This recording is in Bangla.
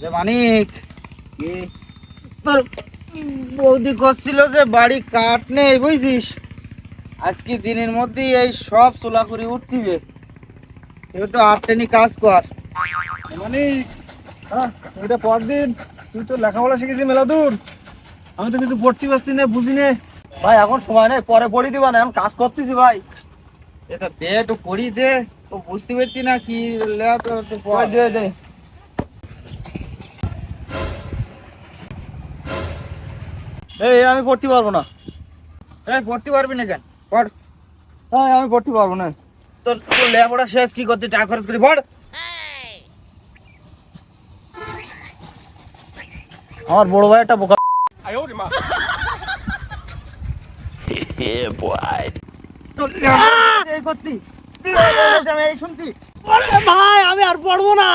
যে মানিক তোর বৌদি করছিল যে বাড়ি কাঠ নেই বুঝছিস? আজকে দিনের মধ্যেই এই সব সোলাখুরি উঠতিবে। একটু আটটেনি কাজ কর। মানে হ্যাঁ এটা পরদিন। তুই তো লেখাপড়া শিখেছি মেলা দূর। আমি তো কিছু পড়তে পারছি না বুঝি নে। ভাই এখন সময় নেই পরে পড়ি দিবা না এখন কাজ করতেছি ভাই। এটা দে একটু পড়ি দে। ও বুঝতে পারছি না কি লেয়া তো দে দে। এই আমি পড়তে পারব না। এই পড়তে পারবি না কেন? পড়। হ্যাঁ আমি পড়তে পারব না। তোর তোর লেখাপড়া শেষ কি করতে টাকা খরচ করি পড়। আমার বড় ভাই একটা বোকা। ভাই আমি আর পড়ব না।